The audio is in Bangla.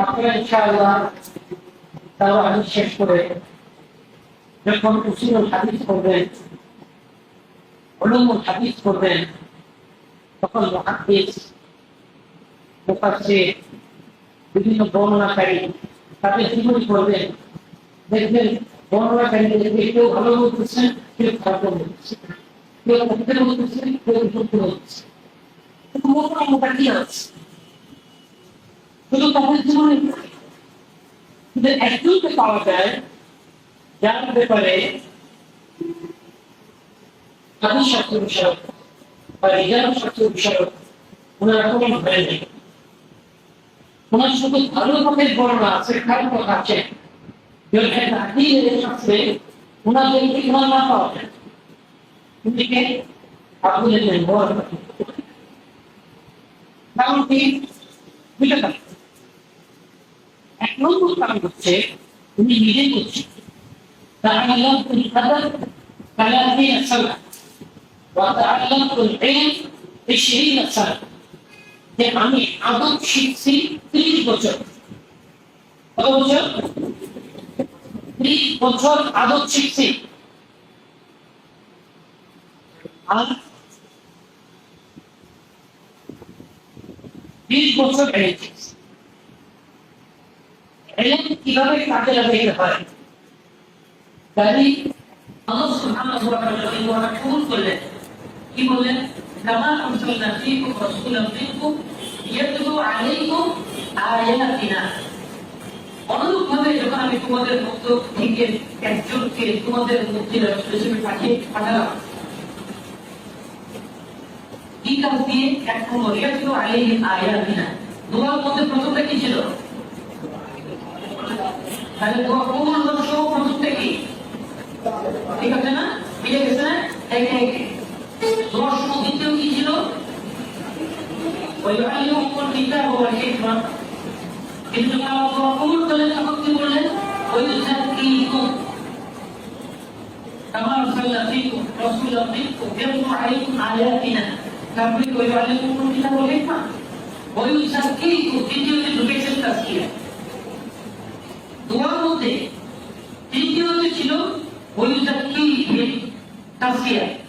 আপনারা ইনশাআল্লাহ তারা হাদিস শেষ করে যখন উসুলুল হাদিস করবেন উলুমুল হাদিস করবেন তখন মহাদিস বিভিন্ন বর্ণনাকারী তাদের জীবনী করবেন দেখবেন বর্ণনাকারীদের কেউ ভালো বলতেছেন কেউ খারাপ বলতেছেন কেউ সত্যি বলতেছেন কেউ সত্য বলতেছেন কিন্তু আছে? শুধু তাদের জীবনে কিন্তু একজনকে পাওয়া যায়, যার ব্যাপারে তাদের শাস্ত্র বিষয়ক বা রিজার্ভ শাস্ত্র বিষয়ক কোনো ভয় নেই। ওনার শুধু ভালো পথের বর্ণনা আছে, খারাপ কথা আছে। শাস্ত্রে ওনাদের ওনার না পাওয়া যায়? কিন্তু আপনি কারণ কি? পারেন এক নম্বর কারণ হচ্ছে উনি নিজে করছেন تعلمت القدر ثلاثين سنة وتعلمت العلم عشرين سنة যে আমি আদব শিখছি ত্রিশ বছর কত বছর ত্রিশ বছর আদব শিখছি আর বিশ বছর এড়ে শিখছি কীভাবে কাজে লাগাইতে হয়? তাই আল্লাহ সুবহানাহু ওয়া তাআলা করলেন, কি বললেন? ইয়াতলু আলাইকুম আয়াতিনা। যখন আমি তোমাদের মধ্য থেকে একজনকে তোমাদের মধ্যে হিসেবে পাঠিয়ে পাঠালাম কি কাজ দিয়ে এক আলাইহিম আয়াতিনা। দোয়ার মধ্যে প্রথমটা কি ছিল? তাহলে দোয়া কবুল হলো সব প্রথম থেকে ঠিক আছে না মিলে গেছে না একে একে দোয়ার সময় দ্বিতীয় কি ছিল ويعلمكم الكتاب والحكمة কিন্তু তারা দোয়া কবুল করলেন তখন কি বললেন ويزكيكم كما أرسلنا فيكم رسولا منكم يتلو عليكم آياتنا তারপরে ويعلمكم الكتاب والحكمة ويزكيكم দ্বিতীয়তে ঢুকেছে Então, Fia,